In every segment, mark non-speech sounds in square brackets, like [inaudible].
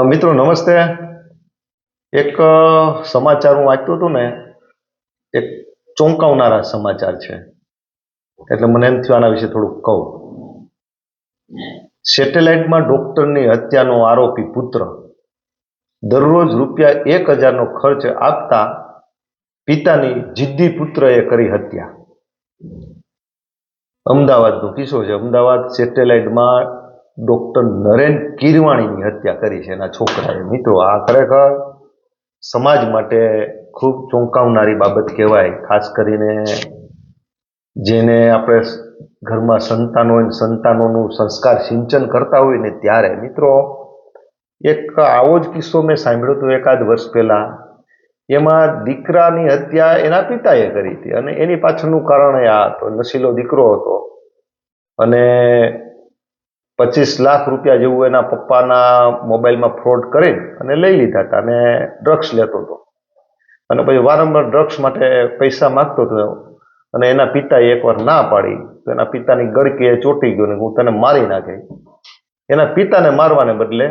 મિત્રો, નમસ્તે. એક સમાચાર હું વાંચતો હતો ને, એક ચોંકાવનારા સમાચાર છે. એટલે મને એમ થયું આના વિશે થોડુંક કહું. સેટેલાઇટમાં ડોક્ટરની હત્યાનો આરોપી પુત્ર દરરોજ રૂપિયા એક હજારનો ખર્ચ આપતા પિતાની જિદ્દી પુત્રએ કરી હત્યા. અમદાવાદનો કિસ્સો છે. અમદાવાદ સેટેલાઇટમાં ડોક્ટર નરેન કિરવાણીની હત્યા કરી છે એના છોકરાએ. મિત્રો, આ ખરેખર સમાજ માટે ખૂબ ચોંકાવનારી બાબત કહેવાય, ખાસ કરીને જેને આપણે ઘરમાં સંતાનો સંતાનોનું સંસ્કાર સિંચન કરતા હોય ને ત્યારે. મિત્રો, એક આવો જ કિસ્સો મેં સાંભળ્યો હતો એકાદ વર્ષ પહેલા. એમાં દીકરાની હત્યા એના પિતાએ કરી હતી અને એની પાછળનું કારણ એ આ હતો. નશીલો દીકરો હતો. અને પચીસ લાખ રૂપિયા જેવું એના પપ્પાના મોબાઈલમાં ફ્રોડ કરી અને લઈ લીધા હતા અને ડ્રગ્સ લેતો હતો. અને પછી વારંવાર ડ્રગ્સ માટે પૈસા માગતો હતો અને એના પિતાએ એકવાર ના પાડી તો એના પિતાની ગળકીએ ચોંટી ગયો ને હું તને મારી નાખે. એના પિતાને મારવાને બદલે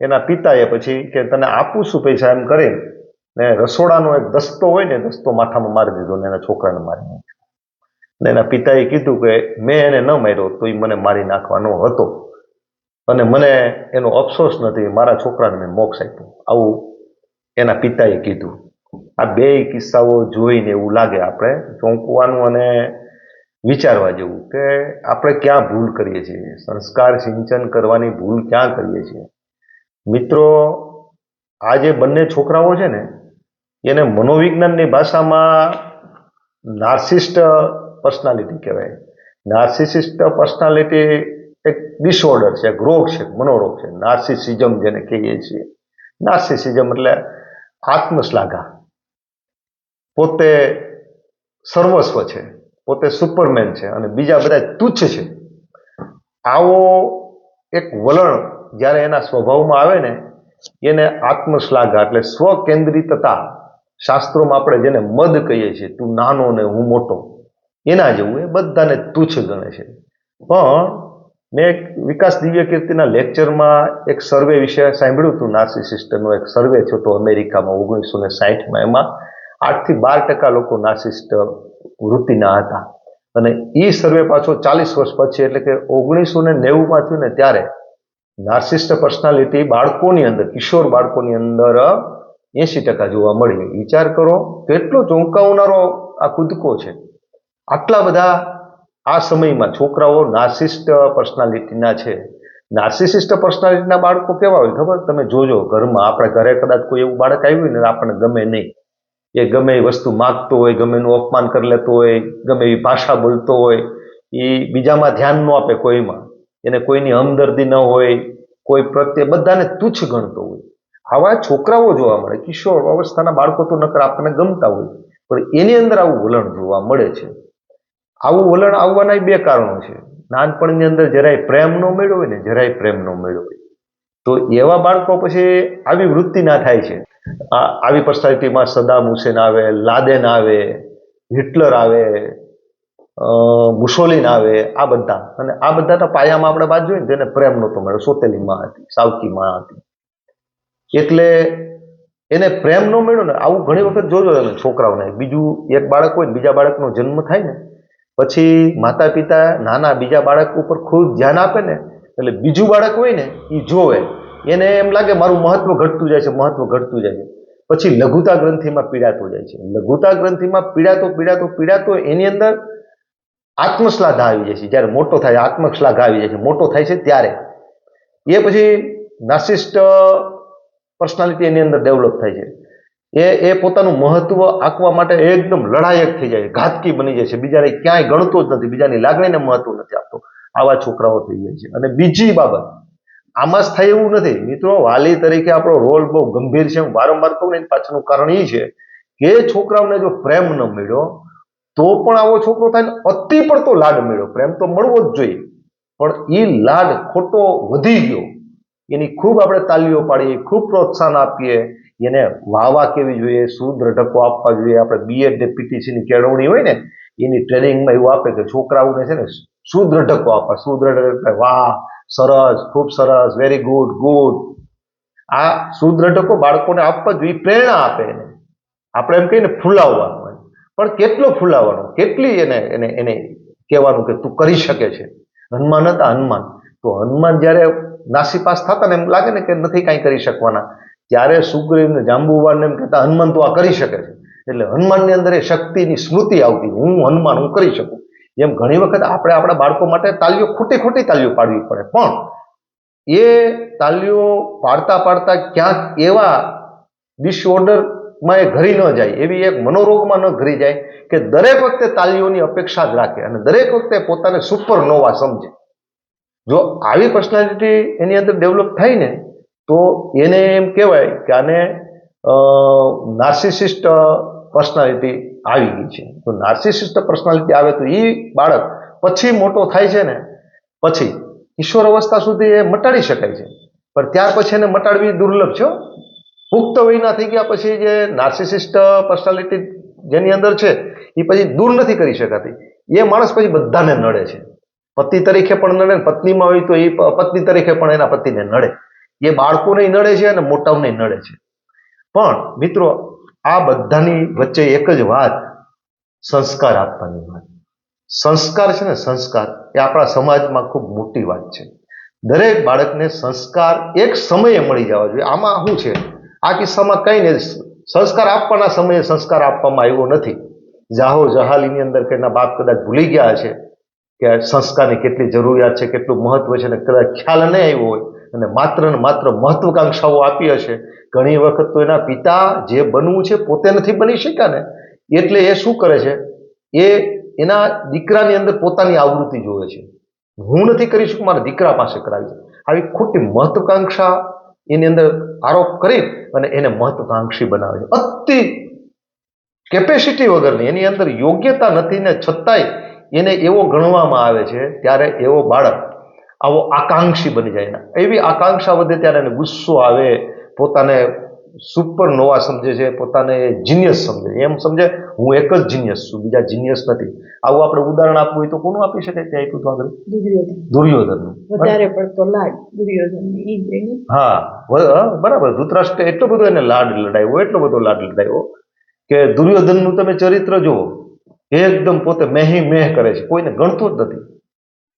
એના પિતાએ પછી કે તને આપું છું પૈસા એમ કરી ને રસોડાનો એક દસ્તો હોય ને દસ્તો માથામાં મારી દીધો ને એના છોકરાને મારી ને એના પિતાએ કીધું કે મેં એને ન માર્યો તો એ મને મારી નાખવાનો હતો. અને મને એનો અફસોસ નથી, મારા છોકરાને મેં મોક્ષ આપ્યો. આવું એના પિતાએ કીધું. આ બે કિસ્સાઓ જોઈને એવું લાગે આપણે ચોંકવાનું અને વિચારવા જેવું કે આપણે ક્યાં ભૂલ કરીએ છીએ. સંસ્કાર સિંચન કરવાની ભૂલ ક્યાં કરીએ છીએ? મિત્રો, આ જે બંને છોકરાઓ છે ને, એને મનોવિજ્ઞાનની ભાષામાં નાર્સિસ્ટ પર્સનાલિટી કહેવાય. નાર્સિસિસ્ટ પર્સનાલિટી એક ડિસઓર્ડર છે, એક રોગ છે મનોરોગ છે. નાર્સિસિઝમ જેને કહીએ છીએ. નાર્સિસિઝમ એટલે આત્મશ્લાઘા. પોતે સર્વસ્વ છે, પોતે સુપરમેન છે અને બીજા બધા તુચ્છ છે. આવો એક વલણ જ્યારે એના સ્વભાવમાં આવે ને, એને આત્મશ્લાઘા એટલે સ્વકેન્દ્રિતતા. શાસ્ત્રોમાં આપણે જેને મદ કહીએ છીએ, તું નાનો ને હું મોટો. એના જેવું એ બધાને તુચ્છ ગણે છે. પણ મેં એક વિકાસ દિવ્ય કીર્તિના લેક્ચરમાં એક સર્વે વિશે સાંભળ્યું હતું નાર્સિસિસ્ટનો એક સર્વે થયો હતો અમેરિકામાં ઓગણીસો ને સાહીઠમાં એમાં. આઠથી બાર ટકા લોકો નાર્સિસ્ટ વૃત્તિના હતા. અને એ સર્વે પાછો ચાલીસ વર્ષ પછી, એટલે કે ઓગણીસો ને નેવુંમાં થયું ને ત્યારે નાર્સિસ્ટ પર્સનાલિટી બાળકોની અંદર, કિશોર બાળકોની અંદર એંશી ટકા જોવા મળી વિચાર કરો કેટલો ચોંકાવનારો આ કૂદકો છે. આટલા બધા આ સમયમાં છોકરાઓ નાર્સિસ્ટ પર્સનાલિટીના છે. નાર્સિસિસ્ટ પર્સનાલિટીના બાળકો કેવા હોય ખબર? તમે જોજો, ઘરમાં આપણે ઘરે કદાચ કોઈ એવું બાળક આવ્યું ને, આપણને ગમે નહીં. એ ગમે એ વસ્તુ માગતો હોય, ગમે એનું અપમાન કરી લેતો હોય, ગમે એવી ભાષા બોલતો હોય, એ બીજામાં ધ્યાન ન આપે કોઈમાં. એને કોઈની હમદર્દી ન હોય, કોઈ પ્રત્યે બધાને તુચ્છ ગણતો હોય. આવા છોકરાઓ જોવા મળે, કિશોર અવસ્થાના બાળકો તો નકર આપણને ગમતા હોય. પણ એની અંદર આવું વલણ જોવા મળે છે. આવું વલણ આવવાના બે કારણો છે. નાનપણની અંદર જરાય પ્રેમ ન મળ્યો હોય ને જરાય પ્રેમ ન મળ્યો હોય. તો એવા બાળકો પછી આવી વૃત્તિ ના થાય છે. આવી પર્સનાલિટીમાં સદામ હુસેન આવે, લાદેન આવે, હિટલર આવે મુસોલિન આવે, આ બધા. અને આ બધાના પાયામાં આપણે વાત જોઈએ ને તેને પ્રેમ નહોતો મળ્યો. સોતેલી માં હતી, સાવકી માં હતી. એટલે એને પ્રેમ ન મળ્યો ને, આવું ઘણી વખત જોજો તમે છોકરાઓને. બીજું એક બાળક હોય બીજા બાળકનો જન્મ થાય ને પછી માતા પિતા નાના બીજા બાળક ઉપર ખૂબ ધ્યાન આપે ને, એટલે બીજું બાળક હોય ને એ જોવે. એને એમ લાગે મારું મહત્વ ઘટતું જાય છે, મહત્વ ઘટતું જાય છે. પછી લઘુતા ગ્રંથિમાં પીડાતો જાય છે. લઘુતા ગ્રંથિમાં પીડાતો પીડાતો પીડાતો, એની અંદર આત્મશ્લાઘા આવી જાય છે. જ્યારે મોટો થાય, આત્મશ્લાઘા આવી જાય છે. મોટો થાય છે ત્યારે. એ પછી નાસિસ્ટ પર્સનાલિટી એની અંદર ડેવલપ થાય છે. એ એ પોતાનું મહત્વ આંકવા માટે એકદમ લડાયક થઈ જાય ઘાતકી બની જાય છે. બીજાને ક્યાંય ગણતો જ નથી, બીજાની લાગણીને મહત્વ નથી આપતો. આવા છોકરાઓ થઈ જાય છે. અને બીજી બાબત, આમાં જ થાય એવું નથી. મિત્રો, વાલી તરીકે આપણો રોલ બહુ ગંભીર છે. હું વારંવાર કહું ને પાછળનું કારણ એ છે કે છોકરાઓને જો પ્રેમ ન મળ્યો, તો પણ આવો છોકરો થાય ને, અતિ પડતો લાડ મળ્યો. પ્રેમ તો મળવો જ જોઈએ. પણ એ લાડ ખોટો વધી ગયો. એની ખૂબ આપણે તાલીઓ પાડીએ, ખૂબ પ્રોત્સાહન આપીએ. એને વાવા કેવી જોઈએ સુદ્રઢકો આપવા જોઈએ? આપણે બીએડ ને પીટીસીની કેળવણી હોય ને, એની ટ્રેનિંગમાં એવું આપે કે છોકરાઓને છે ને સુદ્રઢકો આપવા? સુદ્રઢ એટલે વાહ, સરસ, ખૂબ સરસ વેરી ગુડ ગુડ આ સુદ્રઢકો બાળકોને આપવા જોઈએ, પ્રેરણા આપે એને. આપણે એમ કહીએ ને ફૂલાવવાનું હોય. પણ કેટલો ફૂલાવવાનો? કેટલી એને એને એને કહેવાનું કે તું કરી શકે છે? હનુમાન હતા હનુમાન. તો હનુમાન જ્યારે નાસીપાસ થતા ને એમ લાગે ને કે નથી કાંઈ કરી શકવાના. ત્યારે સુગ્રીવને જાંબુવાનને એમ કહેતા, હનુમાન તો આ કરી શકે છે. એટલે હનુમાનની અંદર એ શક્તિની સ્મૃતિ આવતી, હું હનુમાન, હું કરી શકું. એમ ઘણી વખત આપણે આપણા બાળકો માટે તાલીઓ ખોટી ખોટી તાલીઓ પાડવી પડે. પણ એ તાલીઓ પાડતા પાડતા ક્યાંક એવા ડિસઓર્ડરમાં એ ઘરી ન જાય, એવી એક મનોરોગમાં ન ઘરી જાય કે દરેક વખતે તાલીઓની અપેક્ષા જ રાખે અને દરેક વખતે પોતાને સુપર નોવા સમજે. જો આવી પર્સનાલિટી એની અંદર ડેવલપ થાય ને તો એને એમ કહેવાય કે આને નાર્સિસિસ્ટ પર્સનાલિટી આવી ગઈ છે. તો નાર્સિસિસ્ટ પર્સનાલિટી આવે તો એ બાળક પછી મોટો થાય છે ને, પછી કિશોર અવસ્થા સુધી એ મટાડી શકાય છે. પણ ત્યાર પછી એને મટાડવી દુર્લભ છે પુખ્ત વયના થઈ ગયા પછી જે નાર્સિસિસ્ટ પર્સનાલિટી જેની અંદર છે એ પછી દૂર નથી કરી શકાતી. એ માણસ પછી બધાને નડે છે. પતિ તરીકે પણ નડે ને પત્નીમાં હોય તો એ પત્ની તરીકે પણ એના પતિને નડે. એ બાળકોને નડે છે અને મોટાઓને નડે છે. પણ મિત્રો, આ બધાની વચ્ચે એક જ વાત, સંસ્કાર આપવાની વાત. સંસ્કાર છે ને, સંસ્કાર એ આપણા સમાજમાં ખૂબ મોટી વાત છે. દરેક બાળકને સંસ્કાર એક સમયે મળી જવા જોઈએ. આમાં શું છે? આ કિસ્સામાં કંઈ નહીં. સંસ્કાર આપવાના સમયે સંસ્કાર આપવામાં આવ્યો નથી. જાહો જહાલીની અંદર કે એના બાપ કદાચ ભૂલી ગયા છે કે સંસ્કારની કેટલી જરૂરિયાત છે, કેટલું મહત્વ છે ને, કદાચ ખ્યાલ નહીં આવ્યો હોય. અને માત્ર ને માત્ર મહત્વકાંક્ષાઓ આપી હશે. ઘણી વખત તો એના પિતા જે બનવું છે પોતે નથી બની શક્યા ને. એટલે એ શું કરે છે? એ એના દીકરાની અંદર પોતાની આવૃત્તિ જોવે છે. હું નથી કરી શકું, મારા દીકરા પાસે કરાવી આવી ખોટી મહત્વકાંક્ષા એની અંદર આરોપ કરી અને એને મહત્વકાંક્ષી બનાવે. છે અતિ કેપેસિટી વગરની, એની અંદર યોગ્યતા નથી ને છતાંય એને એવો ગણવામાં આવે છે, ત્યારે એવો બાળક આવો આકાંક્ષી બની જાય. એવી આકાંક્ષા વધે ત્યારે એને ગુસ્સો આવે પોતાને સુપર નોવા સમજે છે પોતાને જીનિયસ સમજે એમ સમજે હું એક જ જીનિયસ છું બીજા જીનિયસ નથી. આવું આપણે ઉદાહરણ આપવું હોય તો કોનું આપી શકાય? ત્યાં આપ્યું આગળ. દુર્યોધન. દુર્યોધનનું. વધારે પડતો લાડ. દુર્યોધન હા બરાબર. ધૃતરાષ્ટ્ર એટલો બધો એને લાડ લડાયો એટલો બધો લાડ લડાયો કે દુર્યોધનનું તમે ચરિત્ર જુઓ. એકદમ પોતે મેહી મેહ કરે છે. કોઈને ગણતો જ નથી.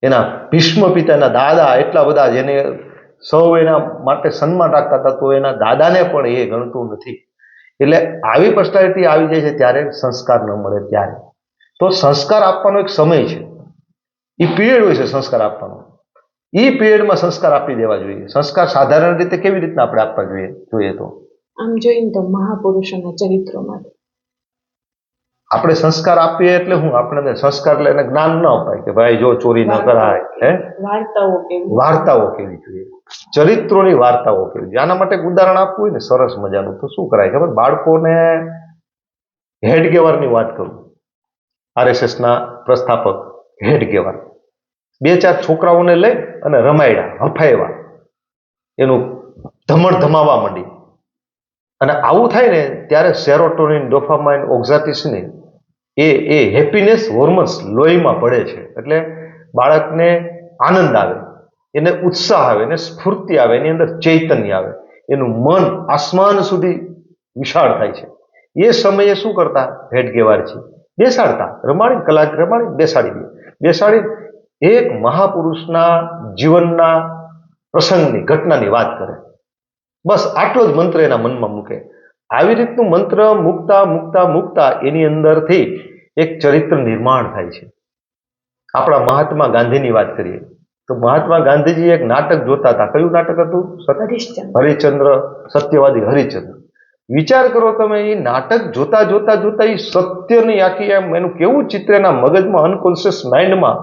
એના ભીષ્મ પિતાના દાદા એટલા બધા જેને સૌ એના માટે સન્માન રાખતા હતા, તો એના દાદાને પણ એ ગણતું નથી. એટલે આવી પર્સનાલિટી આવી જાય છે ત્યારે સંસ્કાર ન મળે ત્યારે. તો સંસ્કાર આપવાનો એક સમય છે. એ પીરિયડ હોય છે સંસ્કાર આપવાનો. એ પીરિયડમાં સંસ્કાર આપી દેવા જોઈએ. સંસ્કાર સાધારણ રીતે કેવી રીતના આપણે આપવા જોઈએ? જોઈએ તો. આમ જોઈને તો મહાપુરુષોના ચરિત્રોમાંથી આપણે સંસ્કાર આપીએ એટલે હું આપણે સંસ્કાર એટલે એને જ્ઞાન ન અપાય કે ભાઈ જો ચોરી ન કરાય હે? વાર્તાઓ કેવી વાર્તાઓ કેવી જોઈએ? ચરિત્રોની વાર્તાઓ કેવી જોઈએ? આના માટે ઉદાહરણ આપવું હોય ને સરસ મજાનું તો શું કરાય ખબર? બાળકોને હેડગેવારની વાત કરું. આરએસએસના પ્રસ્થાપક હેડગેવાર. બે ચાર છોકરાઓને લઈ અને રમાયડા હફાયવા. એનું ધમણ ધમાવા માંડી. અને આવું થાય ને ત્યારે સેરોટોનિન ડોફામાઇન ઓક્ઝાટિસને એ એ હેપીનેસ હોર્મોન્સ લોહીમાં પડે છે. એટલે બાળકને આનંદ આવે, એને ઉત્સાહ આવે, એને સ્ફૂર્તિ આવે, એની અંદર ચૈતન્ય આવે, એનું મન આસમાન સુધી વિશાળ થાય છે. એ સમયે શું કરતા? ભેટ ગેવારજી બેસાડતા, રમાડી, કલાક રમાડી, બેસાડી દે. બેસાડી એક મહાપુરુષના જીવનના પ્રસંગની, ઘટનાની વાત કરે. બસ આટલો જ મંત્ર એના મનમાં મૂકે. આવી રીતનું મંત્ર મૂકતા મૂકતા મૂકતા એની અંદરથી એક ચરિત્ર નિર્માણ થાય છે. આપણા મહાત્મા ગાંધીની વાત કરીએ તો મહાત્મા ગાંધીજી એક નાટક જોતા હતા. કયું નાટક હતું? હરિચંદ્ર સત્યવાદી હરિચંદ્ર વિચાર કરો તમે એ નાટક જોતા જોતા જોતા એ સત્યની આખી એમ એનું કેવું ચિત્ર એના મગજમાં અનકોન્શિયસ માઇન્ડમાં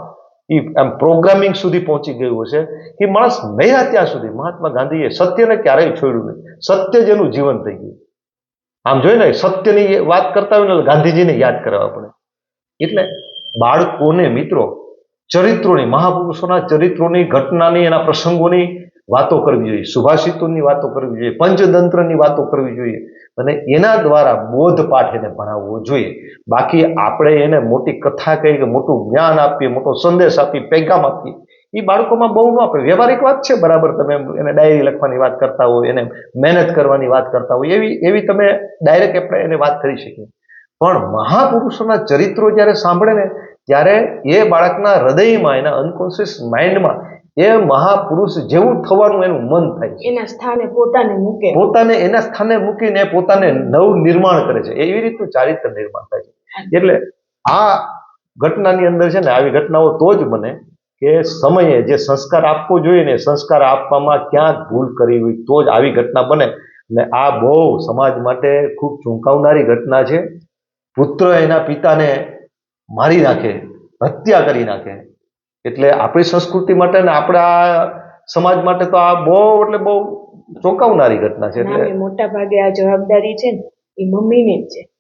એ એમ પ્રોગ્રામિંગ સુધી પહોંચી ગયું હશે કે માણસ મર્યા ત્યાં સુધી મહાત્મા ગાંધીએ સત્યને ક્યારેય છોડ્યું નહીં. સત્ય જેનું જીવન થઈ ગયું. આમ જોઈએ ને સત્યની વાત કરતા હોય ને ગાંધીજીને યાદ કરવા પડે. એટલે બાળકોને મિત્રો ચરિત્રોની, મહાપુરુષોના ચરિત્રોની, ઘટનાની, એના પ્રસંગોની વાતો કરવી જોઈએ, સુભાષિતોની વાતો કરવી જોઈએ, પંચતંત્રની વાતો કરવી જોઈએ અને એના દ્વારા બોધપાઠ એને ભણાવવો જોઈએ. બાકી આપણે એને મોટી કથા કહી કે મોટું જ્ઞાન આપીએ, મોટો સંદેશ આપીએ, પેગામ આપીએ. એ બાળકોમાં બહુ ન આપે વ્યવહારિક વાત છે બરાબર તમે એને ડાયરી લખવાની વાત કરતા હોય એને મહેનત કરવાની વાત કરતા હોય એવી એવી તમે ડાયરેક્ટ આપણે એને વાત કરી શકીએ. પણ મહાપુરુષોના ચરિત્રો જ્યારે સાંભળે ને ત્યારે એ બાળકના હૃદયમાં એના અનકોન્શિયસ માઇન્ડમાં એ મહાપુરુષ જેવું થવાનું એનું મન થાય છે. એના સ્થાને પોતાને મૂકે. પોતાને એના સ્થાને મૂકીને પોતાને નવ નિર્માણ કરે છે. એવી રીતનું ચારિત્ર નિર્માણ થાય છે. એટલે આ ઘટનાની અંદર છે ને આવી ઘટનાઓ તો જ બને કે સમયે જે સંસ્કાર આપવો જોઈએ ને સંસ્કાર આપવામાં ક્યાંક ભૂલ કરી હોય તો જ આવી ઘટના બને. ને આ બહુ સમાજ માટે ખૂબ ચોંકાવનારી ઘટના છે. પુત્ર એના પિતાને મારી નાખે, હત્યા કરી નાખે. એટલે આપણી સંસ્કૃતિ માટે ને આપણા સમાજ માટે તો આ બહુ એટલે બહુ ચોંકાવનારી ઘટના છે. એટલે મોટા ભાગે આ જવાબદારી છે ને એ મમ્મીની જ છે.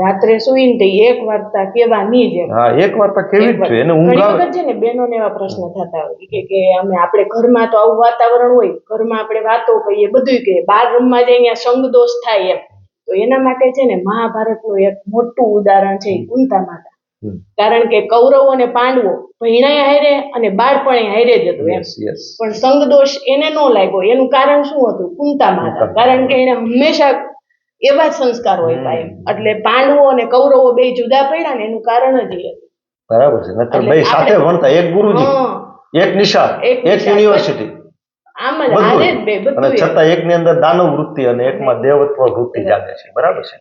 રાત્રે સુઈને તે એક વાર્તા કેવાની જ હા એક વાર્તા કેવી જ છે એને ઊંઘ આવે. છે ને બહેનોને એવા પ્રશ્ન થતા હોય. કે કે અમે આપણે ઘરમાં તો આવું વાતાવરણ હોય ઘરમાં આપણે વાતો કહીએ બધું કહીએ. બાર રમવા જઈએ અહીંયા સંગ દોષ થાય એમ. તો એના માટે છે ને મહાભારતનું એક મોટું ઉદાહરણ છે કુંતા માતા. કારણ કે કૌરવો અને પાંડવો ભૈણાય હારે અને બાળપણે હારે જ હતું એમ. પણ સંગ દોષ એને ન લાગ્યો. એનું કારણ શું હતું? કુંતા માતા. કારણ કે એને હંમેશા એવા સંસ્કાર હોય હમ. એટલે પાંડવો અને કૌરવો બે જુદા પડ્યા ને એનું કારણ જ એ. બરાબર છે. નતર બે સાથે ભણતા એક ગુરુજી એક નિશાળ એક. યુનિવર્સિટી આમ જ જ બે અને બધું એમ. છતાં એકની અંદર દાનવ વૃત્તિ અને એકમાં દેવત્વ વૃત્તિ જાગે છે. બરાબર છે.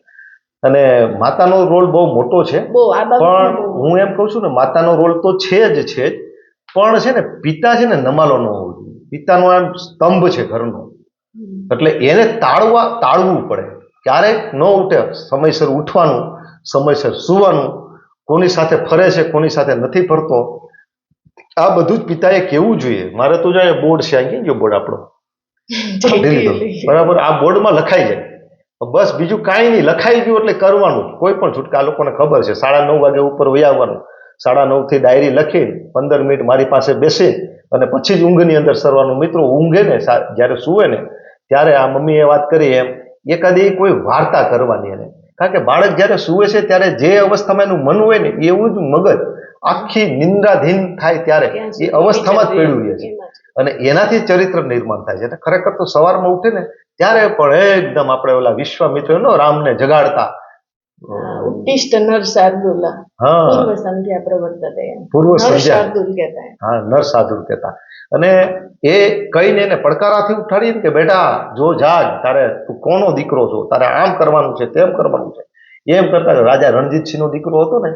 અને માતાનો રોલ બહુ મોટો છે. પણ હું એમ કહું છું ને માતાનો રોલ તો છે જ છે પણ છે ને પિતા છે ને નમાલો ન હોવો જોઈએ. પિતાનો આમ સ્તંભ છે ઘરનો. એટલે એને તાળવા તાળવું પડે. ક્યારેક ન ઉઠે સમયસર ઉઠવાનું સમયસર સુવાનું કોની સાથે ફરે છે કોની સાથે નથી ફરતો આ બધું જ પિતાએ કેવું જોઈએ. મારે તો જાય બોર્ડ છે અહીં ગયો બોર્ડ આપણો? [laughs] બરાબર? આ બોર્ડમાં લખાઈ જાય. બસ બીજું કાંઈ નહીં લખાઈ ગયું એટલે કરવાનું. કોઈ પણ છૂટકા લોકોને ખબર છે. સાડા નવ વાગે ઉપર વહી આવવાનું. સાડા નવથી ડાયરી લખી પંદર મિનિટ મારી પાસે બેસે અને પછી જ ઊંઘની અંદર સરવાનું. મિત્રો ઊંઘે ને જ્યારે સુવે ને ત્યારે આ મમ્મીએ વાત કરી એમ એકાદી કોઈ વાર્તા કરવાની એને. કારણ કે બાળક જ્યારે સૂવે છે ત્યારે જે અવસ્થામાં એનું મન હોય ને એવું જ મગજ આખી નિંદ્રાધીન થાય ત્યારે એ અવસ્થામાં જ પડ્યું રહે છે. અને એનાથી ચરિત્ર નિર્માણ થાય છે. એટલે ખરેખર તો સવારમાં ઉઠે ને ત્યારે પણ એકદમ આપણે ઓલા વિશ્વામિત્ર નો રામને જગાડતા હા, ઉત્તિષ્ઠ નર શાર્દુલા. પૂર્વ સંધ્યા પ્રવર્તતે. પૂર્વ સંધ્યા. કહેતા હા નર સાધુ કહેતા. અને એ કહીને એને પડકારાથી ઉઠાડીએ કે બેટા જો જાજ તારે તું કોનો દીકરો છો? તારે આમ કરવાનું છે તેમ કરવાનું છે. એમ કરતા રાજા રણજીતસિંહનો દીકરો હતો ને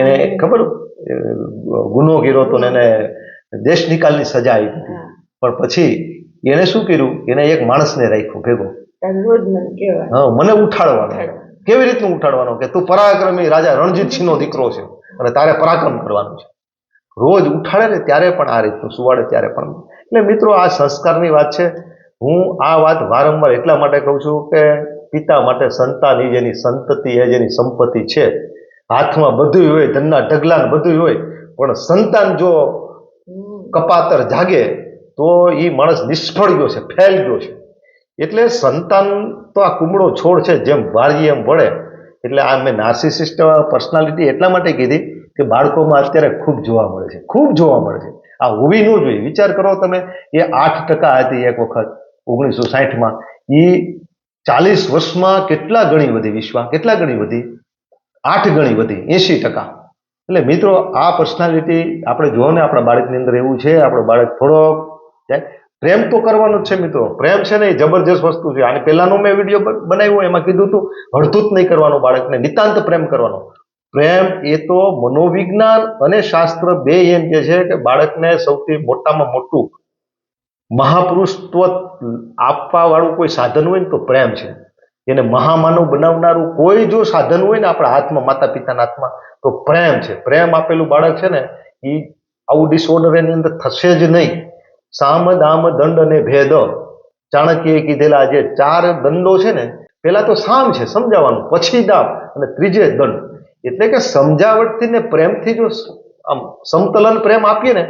એને ખબર? ગુનો ગીરો હતો ને એને દેશ નિકાલની સજા આવી હતી પણ પછી એને શું કર્યું? એને એક માણસને રાખ્યો ભેગો. મને ઉઠાડવાનો. કેવી રીતનું ઉઠાડવાનો કે તું પરાક્રમી રાજા રણજીતસિંહનો દીકરો છે અને તારે પરાક્રમ કરવાનું છે. રોજ ઉઠાડે ને ત્યારે પણ આ રીતનું સુવાડે ત્યારે પણ. એટલે મિત્રો, આ સંસ્કારની વાત છે. હું આ વાત વારંવાર એટલા માટે કહું છું કે પિતા માટે સંતાન એ જેની સંતતિ એ જેની સંપત્તિ છે. હાથમાં બધું હોય, ધનના ઢગલા બધું હોય, પણ સંતાન જો કપાતર જાગે, તો એ માણસ નિષ્ફળ ગયો છે, ફેલ ગયો છે. એટલે સંતાન તો આ કુમળો છોડ છે, જેમ વાળીએ એમ વળે. એટલે આ મેં નાર્સિસિસ્ટ પર્સનાલિટી એટલા માટે કીધી કે બાળકોમાં અત્યારે ખૂબ જોવા મળે છે, ખૂબ જોવા મળે છે. આ હોવી ન જોઈએ. વિચાર કરો તમે એ આઠ ટકા હતી એક વખત, ઓગણીસો સાહીઠમાં. એ ચાલીસ વર્ષમાં કેટલા ગણી વધી વિશ્વમાં કેટલા ગણી વધી? આઠ ગણી વધી, એંશી ટકા. એટલે મિત્રો, આ પર્સનાલિટી આપણે જોવો આપણા બાળકની અંદર એવું છે, આપણો બાળક થોડો જાય. પ્રેમ તો કરવાનો જ છે મિત્રો. પ્રેમ છે ને એ જબરજસ્ત વસ્તુ છે. અને પહેલાનો મેં વીડિયો બનાવ્યો, એમાં કીધું હતું, હળધૂત નહીં કરવાનો બાળકને, નિતાંત પ્રેમ કરવાનો. પ્રેમ એ તો મનોવિજ્ઞાન અને શાસ્ત્ર બે એમ કે છે કે બાળકને સૌથી મોટામાં મોટું મહાપુરુષત્વ આપવા વાળું કોઈ સાધન હોય ને તો પ્રેમ છે. એને મહામાનવ બનાવનારું કોઈ જો સાધન હોય ને આપણા હાથમાં માતા પિતાના હાથમાં, તો પ્રેમ છે. પ્રેમ આપેલું બાળક છે ને એ આવું ડિસઓર્ડર એની અંદર થશે જ નહીં. સામ દામ દંડ અને ભેદ. ચાણક્યએ કીધેલા જે ચાર દંડો છે ને પેલા તો સામ છે સમજાવવાનું. પછી દામ અને ત્રીજે દંડ. એટલે કે સમજાવટથી ને પ્રેમથી જો આમ સમતલન પ્રેમ આપીએ ને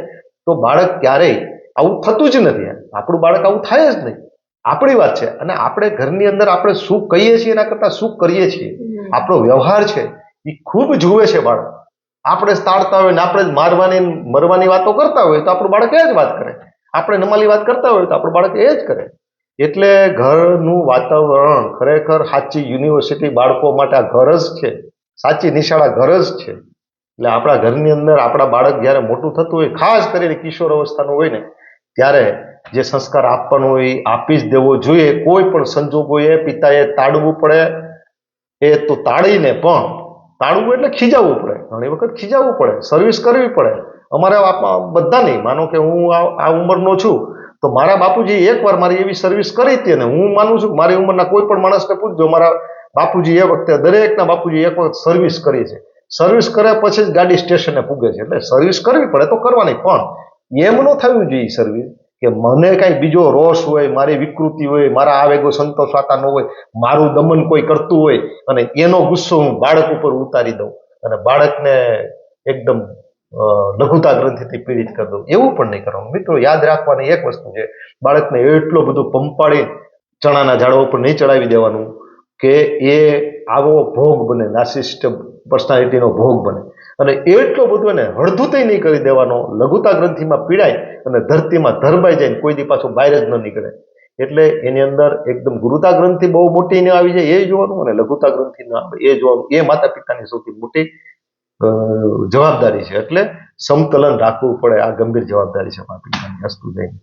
તો બાળક ક્યારેય આવું થતું જ નથી. આપણું બાળક આવું થાય જ નહીં. આપણી વાત છે. અને આપણે ઘરની અંદર આપણે શું કહીએ છીએ એના કરતાં શું કરીએ છીએ? આપણો વ્યવહાર છે. એ ખૂબ જુએ છે બાળક. આપણે જ તાળતા હોય ને આપણે જ મારવાની મરવાની વાતો કરતા હોય તો આપણું બાળક એ જ વાત કરે. આપણે નમાલી વાત કરતા હોય તો આપણું બાળક એ જ કરે. એટલે ઘરનું વાતાવરણ ખરેખર સાચી યુનિવર્સિટી બાળકો માટે આ ઘર જ છે. સાચી નિશાળા ઘર જ છે. એટલે આપણા ઘરની અંદર આપણા બાળક જ્યારે મોટું થતું હોય, ખાસ કરીને કિશોર અવસ્થાનું હોય ને, ત્યારે જે સંસ્કાર આપવાનો હોય, આપી જ દેવો જોઈએ. કોઈ પણ સંજોગોએ પિતાએ તાડવું પડે. એ તો તાળીને પણ, તાળવું એટલે ખીજાવવું પડે. ઘણી વખત ખીજાવવું પડે. સર્વિસ કરવી પડે. અમારે બધા નહીં. માનો કે હું આ ઉંમરનો છું, તો મારા બાપુજી એકવાર મારી એવી સર્વિસ કરી હતી અને હું માનું છું મારી ઉંમરના કોઈ પણ માણસને પૂછજો મારા બાપુજી એ વખતે દરેકના બાપુજી એક વખત સર્વિસ કરી છે. સર્વિસ કર્યા પછી જ ગાડી સ્ટેશને પૂગે છે. એટલે સર્વિસ કરવી પડે તો કરવાની. પણ એમ ન થવું જોઈએ સર્વિસ કે મને કાંઈ બીજો રોષ હોય, મારી વિકૃતિ હોય, મારા આવેગો સંતોષાતા ન હોય, મારું દમન કોઈ કરતું હોય અને એનો ગુસ્સો હું બાળક ઉપર ઉતારી દઉં. અને બાળકને એકદમ લઘુતા ગ્રંથિથી પીડિત કરી દઉં. એવું પણ નહીં કરવાનું. મિત્રો, યાદ રાખવાની એક વસ્તુ છે. બાળકને એટલો બધો પંપાળી ચણાના ઝાડવા ઉપર નહીં ચડાવી દેવાનું કે એ આવો ભોગ બને, નાસિસ્ટ પર્સનાલિટીનો ભોગ બને. અને એટલો બધો એને હળધુતય નહીં કરી દેવાનો. લઘુતા ગ્રંથિમાં પીડાય અને ધરતીમાં ધરબાઈ જાય કોઈ દી પાછું બહાર જ ન નીકળે. એટલે એની અંદર એકદમ ગુરુતા ગ્રંથિ બહુ મોટી ને આવી જાય, એ જોવાનું અને લઘુતા ગ્રંથિ એ જોવાનું. એ માતા પિતાની સૌથી મોટી જવાબદારી છે. એટલે સમતલન રાખવું પડે. આ ગંભીર જવાબદારી છે માતા અસ્તુ જઈને.